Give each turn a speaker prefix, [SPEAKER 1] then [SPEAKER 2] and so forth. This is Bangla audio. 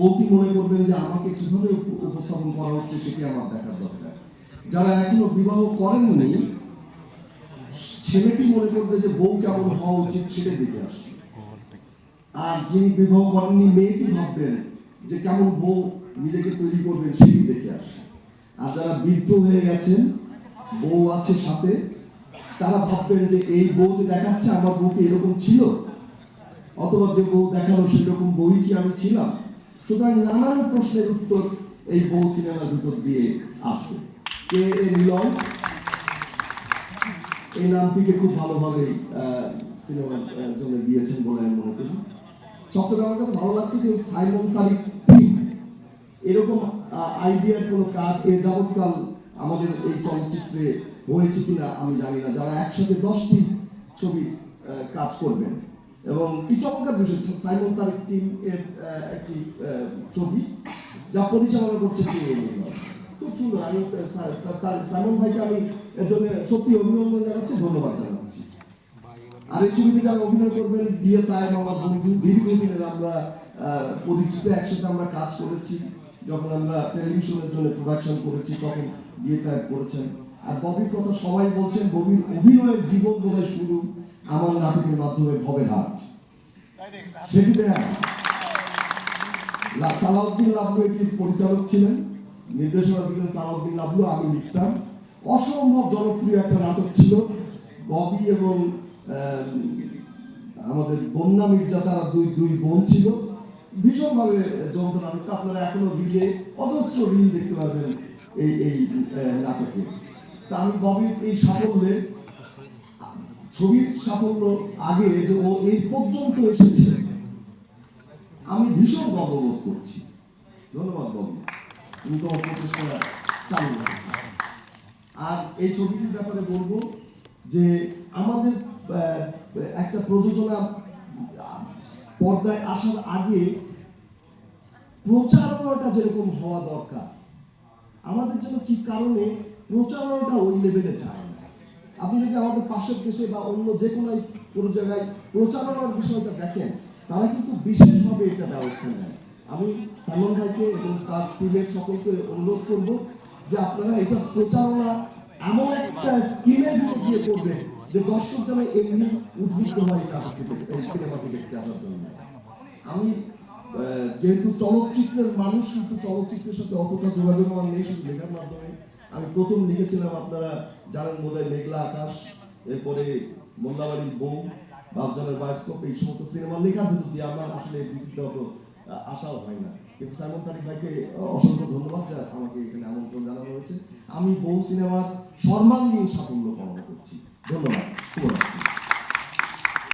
[SPEAKER 1] বউটি মনে করবেন যে আমাকে কীভাবে উপস্থাপন করা হচ্ছে সেটি আমার দেখার দরকার। যারা এখনও বিবাহ করেননি, ছেলেটি মনে করবে যে বউ কেমন হওয়া উচিত সেটাই দেখে আসে আর যিনি বিবাহ করেননি, মেয়েটি ভাববেন যে কেমন বউ নিজেকে তৈরি করবেন সেটি দেখে আসে আর যারা বৃদ্ধ হয়ে গেছেন, বউ আছে সাথে, তারা ভাববেন যে এই বউ যে দেখাচ্ছে আমার বউকে এরকম ছিল? অথবা যে বউ দেখাল সেরকম বই কি আমি ছিলাম? সুতরাং নানান প্রশ্নের উত্তর এই বউ সিনেমার ভিতর দিয়ে আসবে। কে এ মিলন এই নামটিকে খুব ভালোভাবে সিনেমার জন্য দিয়েছেন বলে আমি মনে করি। সবথেকে আমার কাছে ভালো লাগছে যে সাইমন তারিক টিম এরকম আইডিয়ার কোনো কাজ এ যাবৎকাল আমাদের এই চলচ্চিত্রে হয়েছে কিনা আমি জানি না। যারা একসাথে দশটি ছবি কাজ করবেন এবং কি চমৎকার সাইমন তারিক টিম এর একটি ছবি যা পরিচালনা করছে কে খুব সুন্দর আমি তার- সাইমন ভাইকে আমি এর জন্য সত্যি অভিনন্দন জানাচ্ছি, ধন্যবাদ জানাচ্ছি। আর এই ছবিতে যারা অভিনয় করবেন, দিয়ে তাই আমার বন্ধু, দীর্ঘদিনের আমরা পরিচিত, একসাথে আমরা কাজ করেছি, যখন আমরা টেলিভিশনের জন্য প্রোডাকশন করেছি, তখন বিয়ে তাই করেছেন। আর ববির কথা সবাই বলছেন, ববির অভিনয়ের জীবন বোধহয় শুরু আমার নাটকের মাধ্যমে ভবে হাট সালাউদ্দিন লাবলু এটির পরিচালক ছিলেন। নির্দেশনা দিলেন সালাউদ্দিন লাবলু আমি লিখতাম। অসম্ভব জনপ্রিয় একটা নাটক ছিল। ববি এবং আমাদের বন্যা মির্জা তারা দুই দুই বোন ছিল। ভীষণভাবে জমত নাটকটা আপনারা এখনও রিলে, অজস্র রিল দেখতে পারবেন এই এই নাটকে তা আমি ববির এই সাফল্যে ছবির সাফল্য আগে যে ও এই পর্যন্ত এসেছে, আমি ভীষণ গর্ববোধ করছি। ধন্যবাদ বাবু। তুমি তোমার প্রচেষ্টা চালু রাখছো। আর এই ছবিটির ব্যাপারে বলব যে আমাদের একটা প্রযোজনা, পর্দায় আসার আগে প্রচারণাটা যেরকম হওয়া দরকার, আমাদের জন্য কি কারণে প্রচারণাটা ওই লেভেলে যায়? আপনি যদি আমাদের পাশের দেশে বা অন্য যে কোনো কোনো জায়গায় প্রচারণার বিষয়টা দেখেন, তারা কিন্তু বিশেষভাবে এটা ব্যবস্থা নেয়। আমি সালমান ভাইকে এবং তার টিমের সকলকে অনুরোধ করব যে আপনারা এটা প্রচারণা এমন একটা স্কিমের ভিতর দিয়ে করবেন যে দর্শক যেন এমনি উদ্বুদ্ধ হয় এই সিনেমাটি দেখতে আসার জন্য। আমি যেহেতু চলচ্চিত্রের মানুষ, কিন্তু চলচ্চিত্রের সাথে অতটা যোগাযোগ আমার নেই শুধু লেখার মাধ্যমে। আমি প্রথম লিখেছিলাম আপনারা জানেন বোধহয় মেঘলা আকাশ, এরপরে মোল্লাবাড়ির বউ, বাপজনের বায়োস্কোপ এই সমস্ত সিনেমা লেখার ভিতর দিয়ে আমার আসলে বিচিত আশাও হয় না। কিন্তু সাইমন তারিক ভাইকে অসংখ্য ধন্যবাদ যা আমাকে এখানে আমন্ত্রণ জানানো হয়েছে। আমি বহু সিনেমার সর্বাঙ্গীন সাফল্য কামনা করছি। ধন্যবাদ।